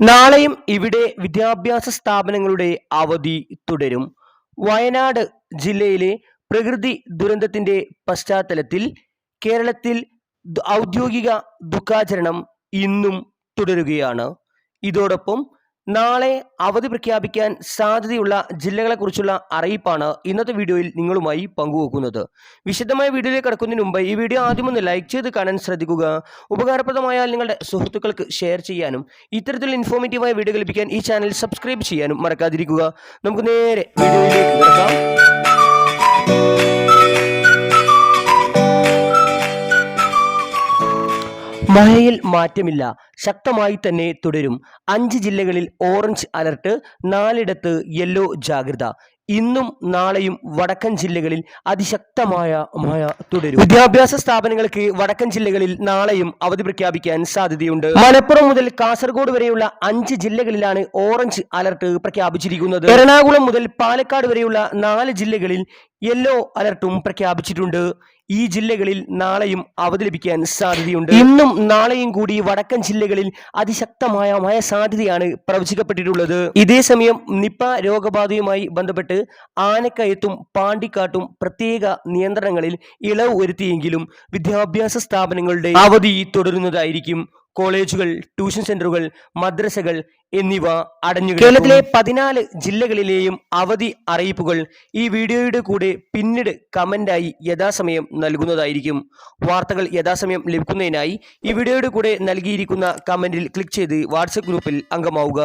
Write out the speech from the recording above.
നാളെയും ഇവിടെ വിദ്യാഭ്യാസ സ്ഥാപനങ്ങളുടെ അവധി തുടരും. വയനാട് ജില്ലയിലെ പ്രകൃതി ദുരന്തത്തിന്റെ പശ്ചാത്തലത്തിൽ കേരളത്തിൽ ഔദ്യോഗിക ദുഃഖാചരണം ഇന്നും തുടരുകയാണ്. ഇതോടൊപ്പം നാളെ അവധി പ്രഖ്യാപിക്കാൻ സാധ്യതയുള്ള ജില്ലകളെക്കുറിച്ചുള്ള അറിയിപ്പാണ് ഇന്നത്തെ വീഡിയോയിൽ നിങ്ങളുമായി പങ്കുവെക്കുന്നത്. വിശദമായ വീഡിയോയിലേക്ക് കടക്കുന്നതിന് മുമ്പ് ഈ വീഡിയോ ആദ്യമൊന്ന് ലൈക്ക് ചെയ്ത് കാണാൻ ശ്രദ്ധിക്കുക. ഉപകാരപ്രദമായാൽ നിങ്ങളുടെ സുഹൃത്തുക്കൾക്ക് ഷെയർ ചെയ്യാനും ഇത്തരത്തിലുള്ള ഇൻഫോർമേറ്റീവായ വീഡിയോ ലഭിക്കാൻ ഈ ചാനൽ സബ്സ്ക്രൈബ് ചെയ്യാനും മറക്കാതിരിക്കുക. നമുക്ക് നേരെ വീഡിയോയിലേക്ക് കിടക്കാം. മഴയിൽ മാറ്റമില്ല. ശക്തമായി തന്നെ തുടരും. അഞ്ച് ജില്ലകളിൽ ഓറഞ്ച് അലർട്ട് നാലിടത്ത് യെല്ലോ ജാഗ്രത. ഇന്നും നാളെയും വടക്കൻ ജില്ലകളിൽ അതിശക്തമായ മഴ തുടരും. വിദ്യാഭ്യാസ സ്ഥാപനങ്ങൾക്ക് വടക്കൻ ജില്ലകളിൽ നാളെയും അവധി പ്രഖ്യാപിക്കാൻ സാധ്യതയുണ്ട്. മലപ്പുറം മുതൽ കാസർഗോഡ് വരെയുള്ള അഞ്ച് ജില്ലകളിലാണ് ഓറഞ്ച് അലർട്ട് പ്രഖ്യാപിച്ചിരിക്കുന്നത്. എറണാകുളം മുതൽ പാലക്കാട് വരെയുള്ള നാല് ജില്ലകളിൽ യെല്ലോ അലർട്ടും പ്രഖ്യാപിച്ചിട്ടുണ്ട്. ഈ ജില്ലകളിൽ നാളെയും അവധി ലഭിക്കാൻ സാധ്യതയുണ്ട്. ഇന്നും നാളെയും കൂടി വടക്കൻ ജില്ലകളിൽ അതിശക്തമായ മഴ സാധ്യതയാണ് പ്രവചിക്കപ്പെട്ടിട്ടുള്ളത്. ഇതേസമയം നിപ്പ രോഗബാധയുമായി ബന്ധപ്പെട്ട് ആനക്കയത്തും പാണ്ടിക്കാട്ടും പ്രത്യേക നിയന്ത്രണങ്ങളിൽ ഇളവ് വരുത്തിയെങ്കിലും വിദ്യാഭ്യാസ സ്ഥാപനങ്ങളുടെ അവധി തുടരുന്നതായിരിക്കും. കോളേജുകൾ ട്യൂഷൻ സെന്ററുകൾ മദ്രസകൾ എന്നിവ അടഞ്ഞു കേരളത്തിലെ പതിനാല് ജില്ലകളിലെയും അവധി അറിയിപ്പുകൾ ഈ വീഡിയോയുടെ കൂടെ പിന്നീട് കമന്റായി യഥാസമയം നൽകുന്നതായിരിക്കും. വാർത്തകൾ യഥാസമയം ലഭിക്കുന്നതിനായി ഈ വീഡിയോയുടെ കൂടെ നൽകിയിരിക്കുന്ന കമന്റിൽ ക്ലിക്ക് ചെയ്ത് വാട്സപ്പ് ഗ്രൂപ്പിൽ അംഗമാവുക.